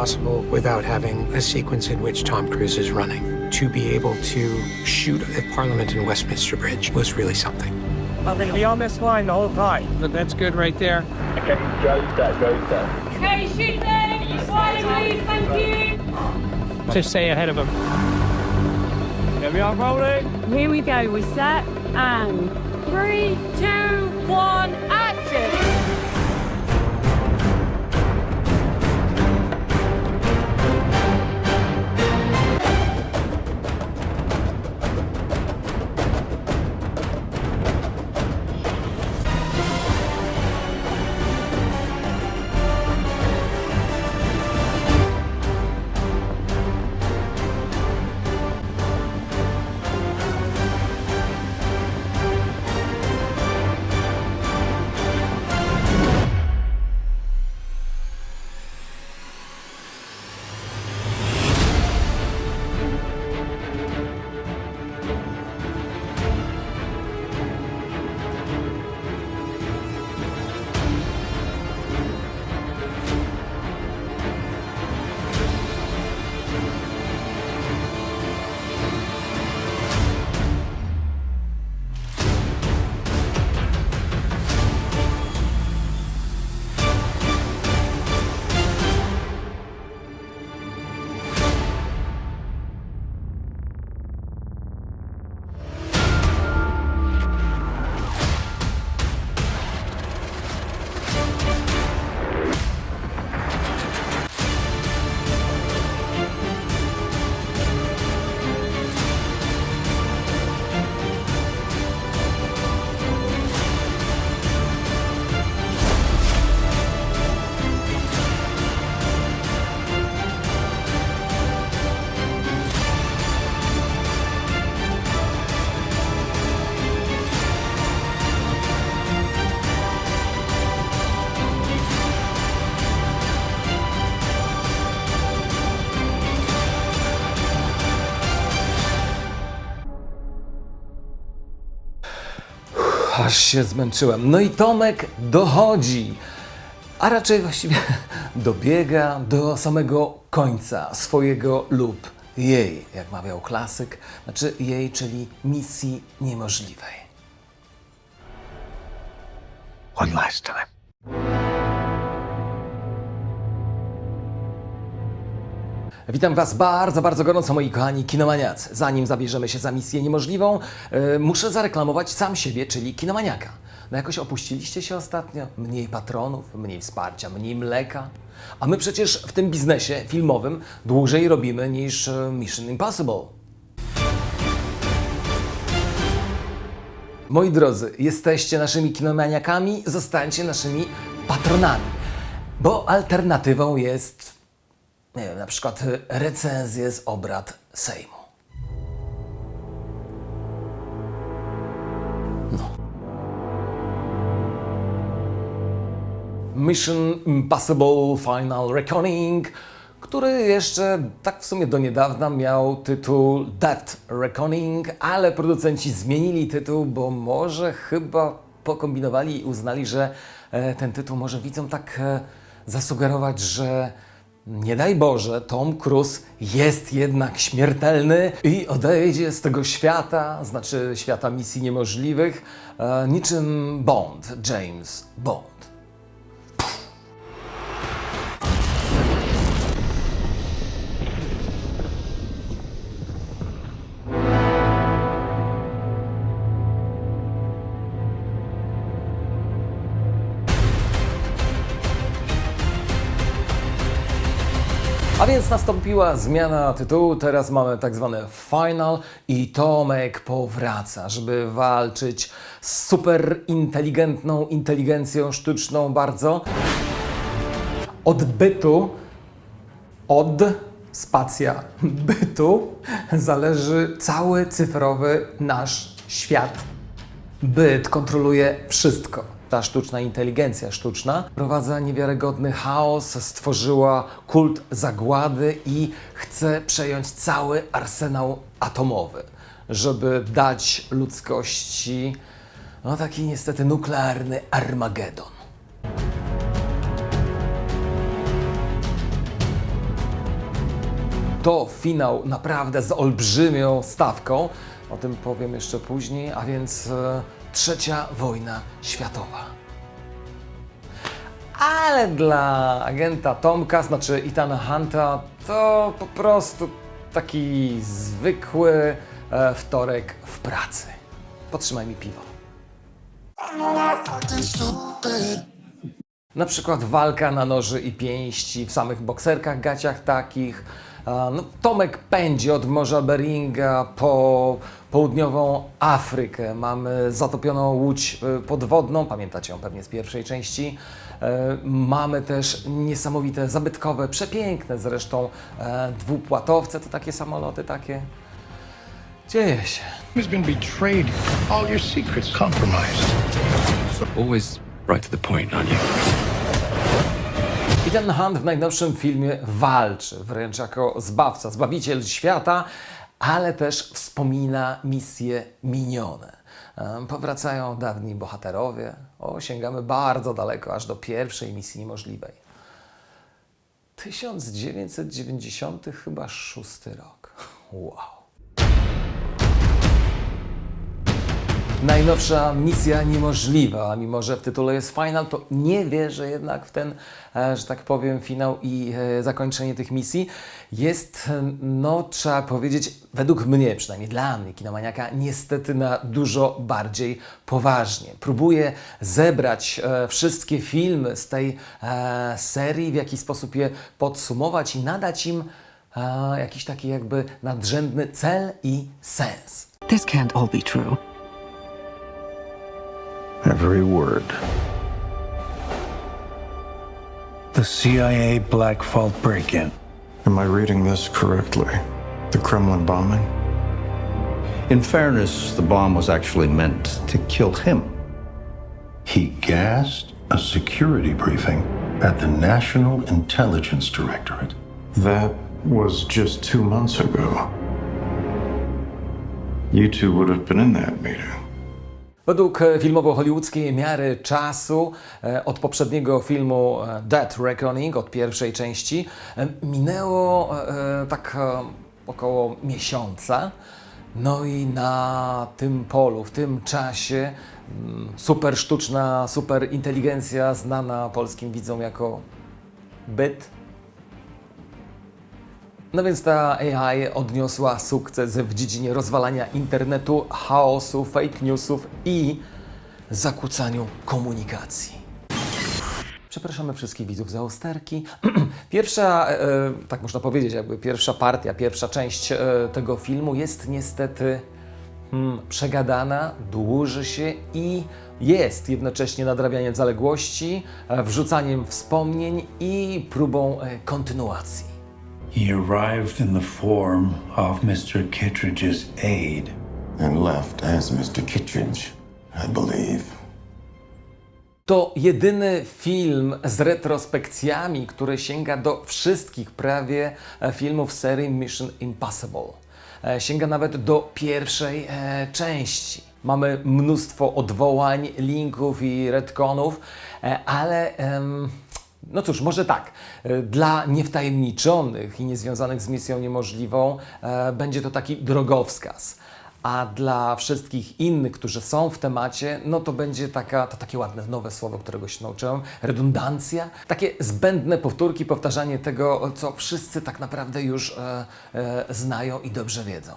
Mission Impossible without having a sequence in which Tom Cruise is running. To be able to shoot at Parliament and Westminster Bridge was really something. Be on this line the whole time. But that's good right there. Okay, go set, go set. Okay, shooting! Slowly, please, thank you! Just stay ahead of him. Here we are rolling. Here we go, we're set, and three, two, one, action! Aż się zmęczyłem. No i Tomek dochodzi, a raczej właściwie dobiega do samego końca swojego lub jej, jak mawiał klasyk, znaczy jej, czyli misji niemożliwej. One last time. Witam Was bardzo, bardzo gorąco, moi kochani kinomaniacy. Zanim zabierzemy się za misję niemożliwą, e, muszę zareklamować sam siebie, czyli kinomaniaka. No jakoś opuściliście się ostatnio? Mniej patronów, mniej wsparcia, mniej mleka. A my przecież w tym biznesie filmowym dłużej robimy niż e, Mission Impossible. Moi drodzy, jesteście naszymi kinomaniakami, zostańcie naszymi patronami. Bo alternatywą jest nie wiem, na przykład recenzje z obrad Sejmu. No. Mission Impossible Final Reckoning, który jeszcze tak w sumie do niedawna miał tytuł Death Reckoning, ale producenci zmienili tytuł, bo może chyba pokombinowali i uznali, że e, ten tytuł może widzom tak e, zasugerować, że nie daj Boże, Tom Cruise jest jednak śmiertelny i odejdzie z tego świata, znaczy świata misji niemożliwych, e, niczym Bond, James Bond. A więc nastąpiła zmiana tytułu, teraz mamy tak zwane final i Tomek powraca, żeby walczyć z super inteligentną inteligencją sztuczną bardzo. Od bytu, od spacja bytu zależy cały cyfrowy nasz świat. Byt kontroluje wszystko. Ta sztuczna inteligencja sztuczna wprowadza niewiarygodny chaos, stworzyła kult zagłady i chce przejąć cały arsenał atomowy, żeby dać ludzkości no taki niestety nuklearny Armagedon. to finał naprawdę z olbrzymią stawką. O tym powiem jeszcze później, a więc e, trzecia wojna światowa. Ale dla agenta Tomka, znaczy Itana Hunta, to po prostu taki zwykły e, wtorek w pracy. Potrzymaj mi piwo. Na przykład walka na noży i pięści w samych bokserkach, gaciach takich. No, Tomek pędzi od Morza Beringa po południową Afrykę. Mamy zatopioną łódź y, podwodną, pamiętacie ją pewnie z pierwszej części. E, Mamy też niesamowite, zabytkowe, przepiękne zresztą e, dwupłatowce, to takie samoloty takie. Dzieje się. has been betrayed. All your secrets compromised. Always right to the point, aren't you? Ten Hunt w najnowszym filmie walczy, wręcz jako zbawca, zbawiciel świata, ale też wspomina misje minione. Powracają dawni bohaterowie. O, sięgamy bardzo daleko, aż do pierwszej misji niemożliwej. 1990 chyba szósty rok. Wow. Najnowsza misja niemożliwa, mimo że w tytule jest final, to nie wierzę jednak w ten, e, że tak powiem, finał i e, zakończenie tych misji. Jest, e, no trzeba powiedzieć, według mnie, przynajmniej dla mnie, kinomaniaka, niestety na dużo bardziej poważnie. Próbuję zebrać wszystkie filmy z tej serii, w jakiś sposób je podsumować i nadać im jakiś taki jakby nadrzędny cel i sens. This can't all be true. Every word. The CIA Black Vault break in. Am I reading this correctly? The Kremlin bombing? In fairness, the bomb was actually meant to kill him. He gassed a security briefing at the National Intelligence Directorate. That was just two months ago. You two would have been in that meeting. Według e, filmowo-hollywoodzkiej miary czasu e, od poprzedniego filmu e, Dead Reckoning, od pierwszej części, minęło tak około miesiąca. No i na tym polu, w tym czasie mm, super sztuczna, super inteligencja znana polskim widzom jako byt no więc ta AI odniosła sukces w dziedzinie rozwalania internetu, chaosu, fake newsów i zakłócaniu komunikacji. Przepraszamy wszystkich widzów za usterki. Pierwsza, e, tak można powiedzieć, jakby pierwsza partia, pierwsza część e, tego filmu jest niestety hmm, przegadana, dłuży się i jest jednocześnie nadrabianiem zaległości, e, wrzucaniem wspomnień i próbą e, kontynuacji. He arrived in the form of Mr. Kittredge's aide. and left as Mr. Kittredge, I believe. To jedyny film z retrospekcjami, który sięga do wszystkich prawie e, filmów serii Mission Impossible. E, Sięga nawet do pierwszej e, części. Mamy mnóstwo odwołań, linków i retconów, e, ale em, no cóż, może tak. e, Dla niewtajemniczonych i niezwiązanych z misją niemożliwą e, będzie to taki drogowskaz. A dla wszystkich innych, którzy są w temacie, no to będzie taka, to takie ładne nowe słowo, którego się nauczyłem, redundancja. Takie zbędne powtórki, powtarzanie tego, co wszyscy tak naprawdę już e, e, znają i dobrze wiedzą.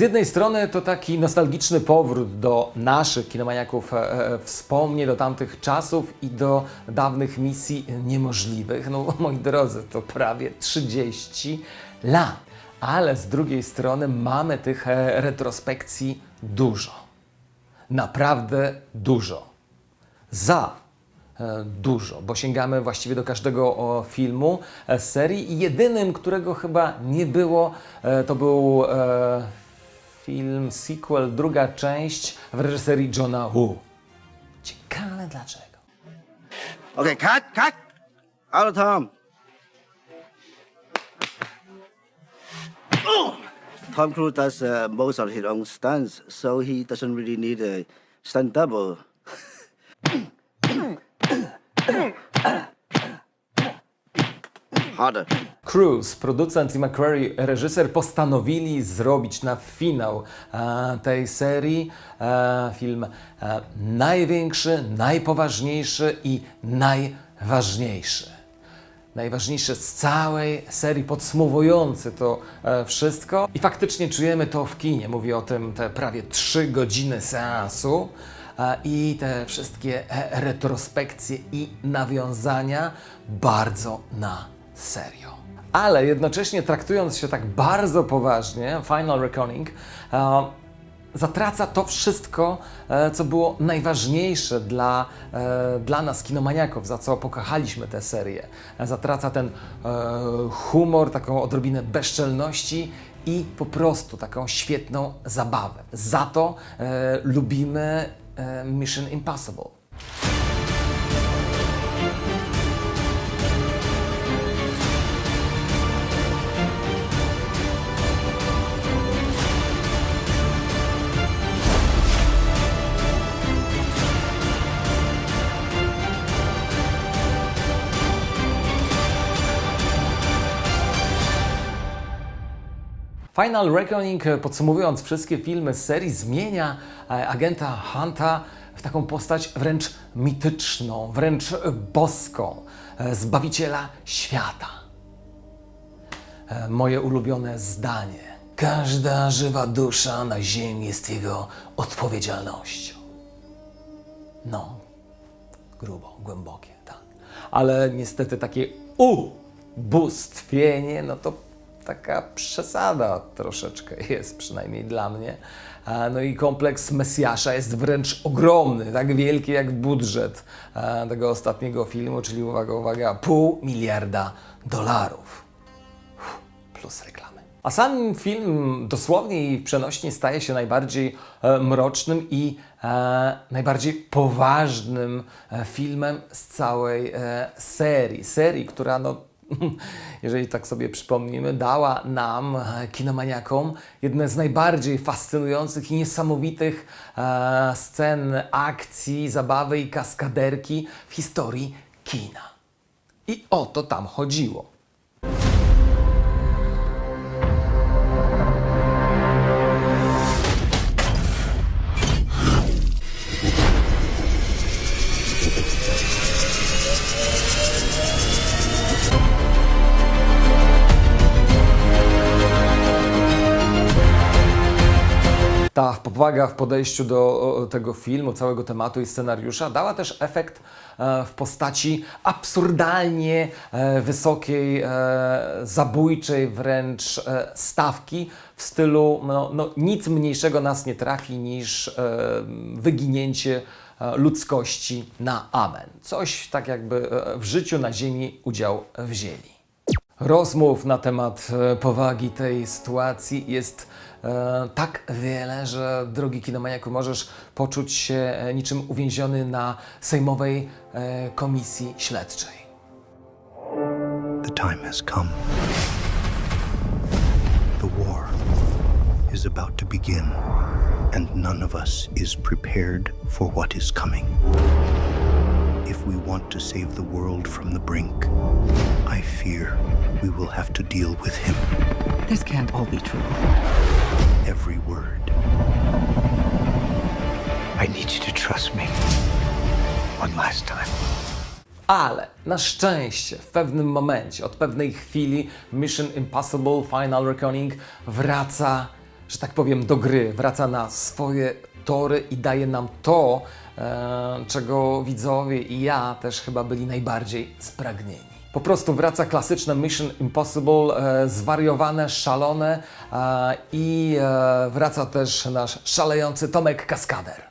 Z jednej strony to taki nostalgiczny powrót do naszych kinomaniaków e, e, wspomnień, do tamtych czasów i do dawnych misji niemożliwych. No moi drodzy, to prawie 30 lat. Ale z drugiej strony mamy tych e, retrospekcji dużo. Naprawdę dużo. Za e, dużo, bo sięgamy właściwie do każdego filmu e, serii i jedynym, którego chyba nie było, to był film, sequel, druga część w reżyserii Johna Woo. Ciekawe dlaczego. Okay, cut, cut. Out Tom. Tom Cruise does uh, most of his own stunts, so he doesn't really need a stunt double. Harder. Cruise, producent i McQuarrie, reżyser, postanowili zrobić na finał e, tej serii e, film e, największy, najpoważniejszy i najważniejszy. Najważniejszy z całej serii, podsumowujący to e, wszystko. I faktycznie czujemy to w kinie. Mówię o tym te prawie 3 godziny seansu e, i te wszystkie e, retrospekcje i nawiązania bardzo na serio. Ale jednocześnie traktując się tak bardzo poważnie, Final Reckoning e, zatraca to wszystko, e, co było najważniejsze dla, e, dla nas, kinomaniaków, za co pokochaliśmy tę serię. Zatraca ten humor, taką odrobinę bezczelności i po prostu taką świetną zabawę. Za to lubimy Mission Impossible. Final Reckoning, e, podsumowując wszystkie filmy z serii, zmienia e, agenta Hunta w taką postać wręcz mityczną, wręcz boską, e, zbawiciela świata. Moje ulubione zdanie. Każda żywa dusza na ziemi jest jego odpowiedzialnością. No, grubo, głębokie, tak. Ale niestety takie ubóstwienie, no to taka przesada troszeczkę jest, przynajmniej dla mnie. No i kompleks Mesjasza jest wręcz ogromny, tak wielki jak budżet tego ostatniego filmu, czyli uwaga, uwaga, pół miliarda dolarów. Plus reklamy. A sam film dosłownie i przenośnie staje się najbardziej e, mrocznym i e, najbardziej poważnym e, filmem z całej serii. Serii, która no, jeżeli tak sobie przypomnimy, dała nam, e, kinomaniakom, jedne z najbardziej fascynujących i niesamowitych e, scen akcji, zabawy i kaskaderki w historii kina. I o to tam chodziło. Ta powaga w podejściu do tego filmu, całego tematu i scenariusza dała też efekt e, w postaci absurdalnie e, wysokiej, e, zabójczej wręcz stawki w stylu no, no, nic mniejszego nas nie trafi niż wyginięcie ludzkości na amen. Coś tak jakby w życiu na ziemi udział wzięli. Rozmów na temat powagi tej sytuacji jest tak wiele, że drogi kinomaniaku możesz poczuć się e, niczym uwięziony na sejmowej e, komisji śledczej. The time has come. The war is about to begin, and none of us is prepared for what is coming. If we want to save the world from the brink, I fear we will have to deal with him. This can't all be true. Every word. I need you to trust me. One last time. Ale na szczęście w pewnym momencie, od pewnej chwili Mission Impossible Final Reckoning wraca, że tak powiem, do gry, wraca na swoje tory i daje nam to, e, czego widzowie i ja też chyba byli najbardziej spragnieni. Po prostu wraca klasyczne Mission Impossible, e, zwariowane, szalone e, i e, wraca też nasz szalejący Tomek Kaskader.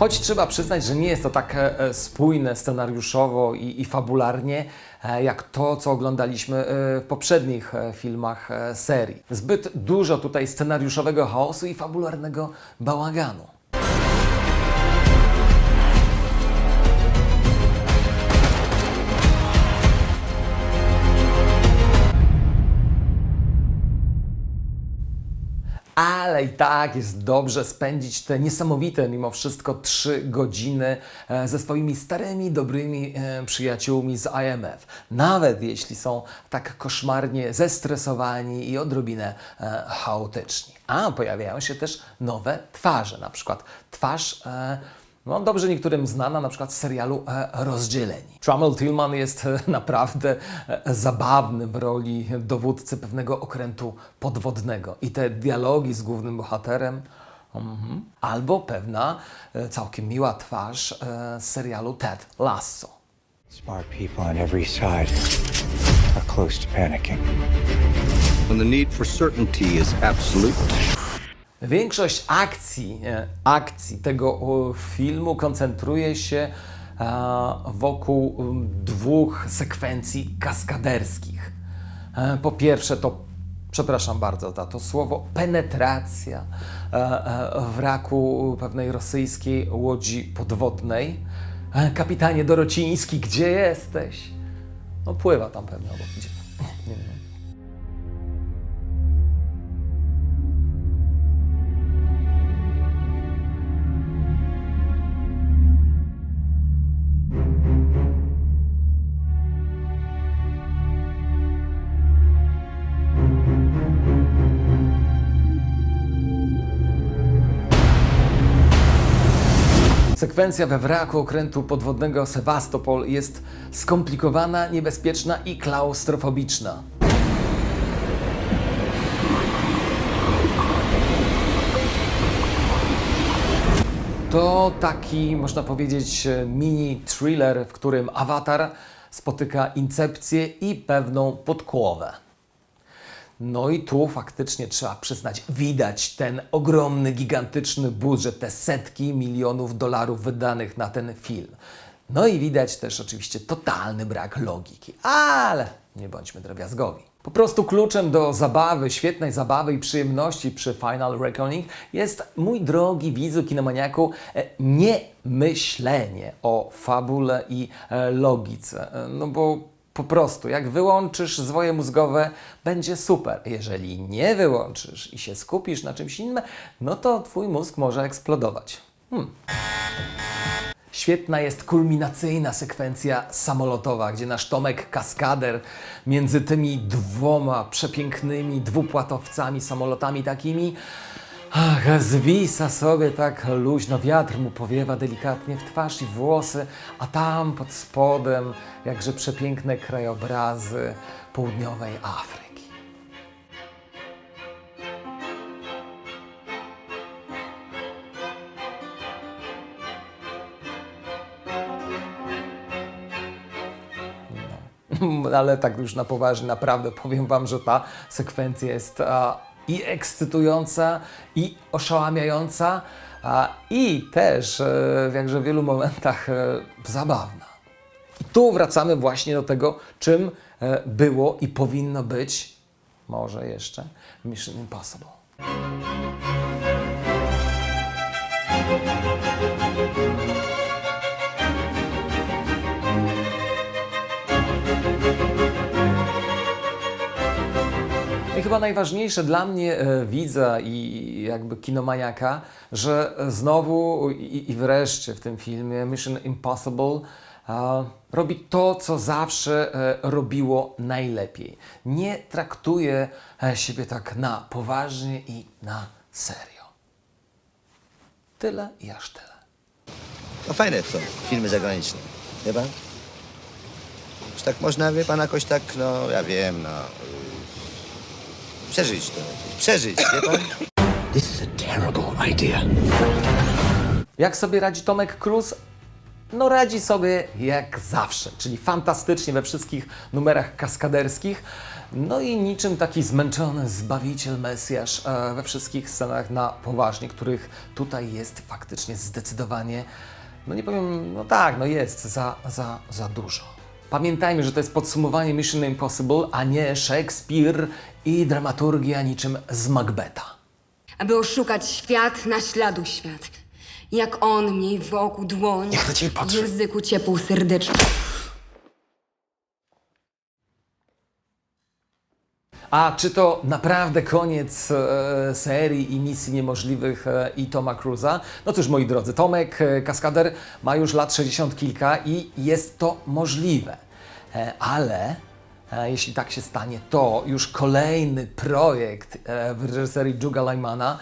Choć trzeba przyznać, że nie jest to tak e, e, spójne scenariuszowo i, i fabularnie, e, jak to, co oglądaliśmy w poprzednich filmach serii. Zbyt dużo tutaj scenariuszowego chaosu i fabularnego bałaganu. Ale i tak jest dobrze spędzić te niesamowite mimo wszystko trzy godziny e, ze swoimi starymi, dobrymi e, przyjaciółmi z IMF. Nawet jeśli są tak koszmarnie zestresowani i odrobinę e, chaotyczni. A pojawiają się też nowe twarze, na przykład twarz e, no, dobrze niektórym znana, na przykład z serialu e, Rozdzieleni. Trammell Tillman jest e, naprawdę e, zabawny w roli dowódcy pewnego okrętu podwodnego. I te dialogi z głównym bohaterem, mhm. albo pewna całkiem miła twarz z serialu Ted Lasso. Smart people on every side are close to panicking. When the need for certainty is absolute, Większość akcji, e, akcji tego o, filmu koncentruje się e, wokół dwóch sekwencji kaskaderskich. E, Po pierwsze to, przepraszam bardzo za to słowo, penetracja e, e, wraku pewnej rosyjskiej łodzi podwodnej. E, Kapitanie Dorociński, gdzie jesteś? No pływa tam pewnie obok. Gdzie? Sekwencja we wraku okrętu podwodnego Sewastopol jest skomplikowana, niebezpieczna i klaustrofobiczna. To taki, można powiedzieć, mini thriller, w którym awatar spotyka incepcję i pewną podkłowę. No i tu faktycznie trzeba przyznać, widać ten ogromny, gigantyczny budżet, te setki milionów dolarów wydanych na ten film. No i widać też oczywiście totalny brak logiki, ale nie bądźmy drobiazgowi. Po prostu kluczem do zabawy, świetnej zabawy i przyjemności przy Final Reckoning jest, mój drogi widzu kinomaniaku, e, nie myślenie o fabule i e, logice. E, No bo po prostu, jak wyłączysz zwoje mózgowe, będzie super. Jeżeli nie wyłączysz i się skupisz na czymś innym, no to twój mózg może eksplodować. Hmm. Świetna jest kulminacyjna sekwencja samolotowa, gdzie nasz Tomek Kaskader między tymi dwoma przepięknymi dwupłatowcami, samolotami takimi, ach, zwisa sobie tak luźno, wiatr mu powiewa delikatnie w twarz i włosy, a tam pod spodem jakże przepiękne krajobrazy południowej Afryki. ale tak już na poważnie, naprawdę powiem Wam, że ta sekwencja jest a, i ekscytująca, i oszałamiająca, a, i też e, w jakże wielu momentach e, zabawna. I tu wracamy właśnie do tego, czym e, było i powinno być, może jeszcze, Mission Impossible. I chyba najważniejsze dla mnie e, widza i jakby kinomaniaka, że znowu i, i wreszcie w tym filmie Mission Impossible e, robi to, co zawsze e, robiło najlepiej. Nie traktuje e, siebie tak na poważnie i na serio. Tyle i aż tyle. No fajne są filmy zagraniczne, pan? Już tak można, wie pan, jakoś tak, no, ja wiem, no... y, Przeżyć to, przeżyć, wie pan? This is a terrible idea. Jak sobie radzi Tomek Cruz? No radzi sobie jak zawsze, czyli fantastycznie we wszystkich numerach kaskaderskich. No i niczym taki zmęczony Zbawiciel, Mesjasz e, we wszystkich scenach na poważnie, których tutaj jest faktycznie zdecydowanie, no nie powiem, no tak, no jest za, za, za dużo. Pamiętajmy, że to jest podsumowanie Mission Impossible, a nie Shakespeare i dramaturgia niczym z Macbeta. aby oszukać świat na śladu świat. Jak on miej wokół dłoń, Jak na ciebie patrzę. języku ciepł serdeczny. A czy to naprawdę koniec e, serii i misji niemożliwych e, i Toma Cruza? No cóż, moi drodzy, Tomek e, Kaskader ma już lat 60 kilka i jest to możliwe. Ale jeśli tak się stanie, to już kolejny projekt w reżyserii Juga Lymana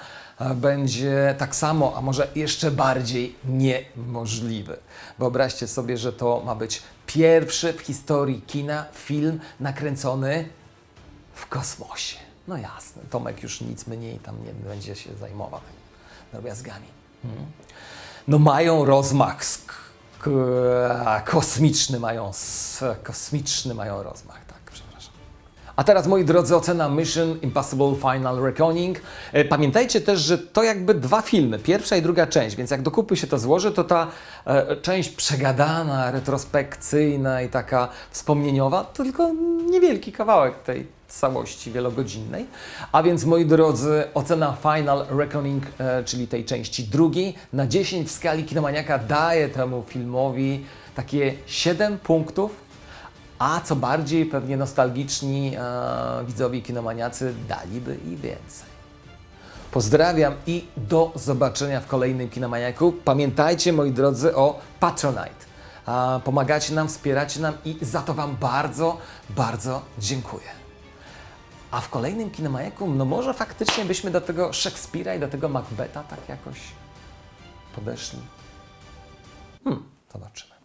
będzie tak samo, a może jeszcze bardziej niemożliwy. Wyobraźcie sobie, że to ma być pierwszy w historii kina film nakręcony w kosmosie. No jasne, Tomek już nic mniej tam nie będzie się zajmował drobiazgami. Mhm. No mają rozmach, kosmiczny mają, kosmiczny mają rozmach, tak, przepraszam. A teraz, moi drodzy, ocena Mission Impossible Final Reckoning. E, Pamiętajcie też, że to jakby dwa filmy, pierwsza i druga część, więc jak do kupy się to złoży, to ta e, część przegadana, retrospekcyjna i taka wspomnieniowa, to tylko niewielki kawałek tej całości wielogodzinnej. A więc, moi drodzy, ocena Final Reckoning, e, czyli tej części drugiej, na 10 w skali Kinomaniaka daje temu filmowi takie 7 punktów, a co bardziej pewnie nostalgiczni e, widzowie kinomaniacy daliby i więcej. Pozdrawiam i do zobaczenia w kolejnym Kinomaniaku. Pamiętajcie, moi drodzy, o Patronite. A, Pomagacie nam, wspieracie nam i za to Wam bardzo, bardzo dziękuję. A w kolejnym Kinomaniaku, no może faktycznie byśmy do tego Szekspira i do tego Macbeta tak jakoś podeszli. Hmm, zobaczymy.